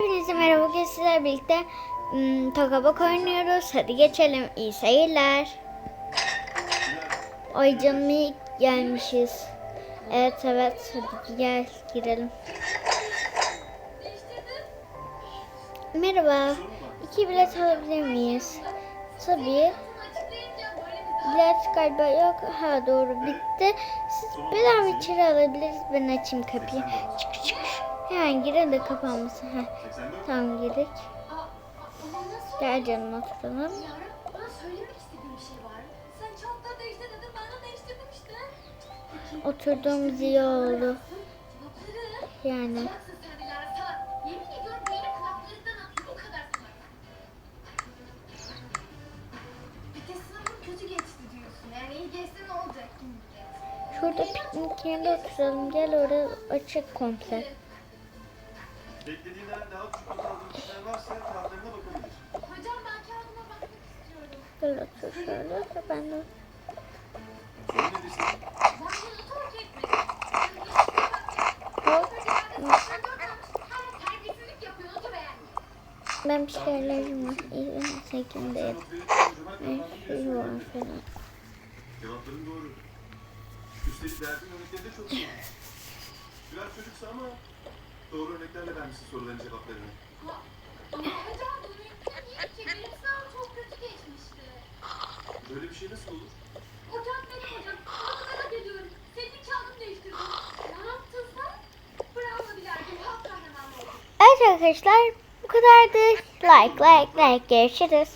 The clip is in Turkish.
Hepinize merhaba. Bugün sizlerle birlikte ım, Tokabok oynuyoruz. Hadi geçelim. İyi seyirler. Ay canım iyi gelmişiz. Evet evet. Hadi gel girelim. Merhaba. İki bilet alabilir miyiz? Tabii. Bilet galiba yok. Ha doğru bitti. Siz bedava içeri alabiliriz. Ben açayım kapıyı. Çık çık. Hemen girin de kapanmasın. Heh. Tamam girdik. Gel canım oturalım. Oturduğumuz iyi oldu. Yani. Şurada piknik yerinde oturalım. Gel orada açık komple. Beklediğinden daha küçük aldığın kişiler varsa kağıtlarına bakabilir. Hocam ben kağıdıma bakmak istiyorum. Gel otur şöyle. Ben de Senin ne desin? Ben bir şeylerim var. İyi sekim de yap. Şey var falan. Cevapların doğru. Üstelik verdiğin örnekleri de çok iyi. Biraz çocuksa ama örneklerle vermişsin soruların cevaplarını. Ama hocam ki. Benim sınavım çok kötü geçmişti. Böyle bir şey nasıl olur? Hocam benim hocam. Merak ediyorum. Senin kağıdını değiştirdim. Ne yaptın sen? Bravo Dilara'cığım. Halk kahramanı oldun. Evet arkadaşlar bu kadardı. Like like like görüşürüz.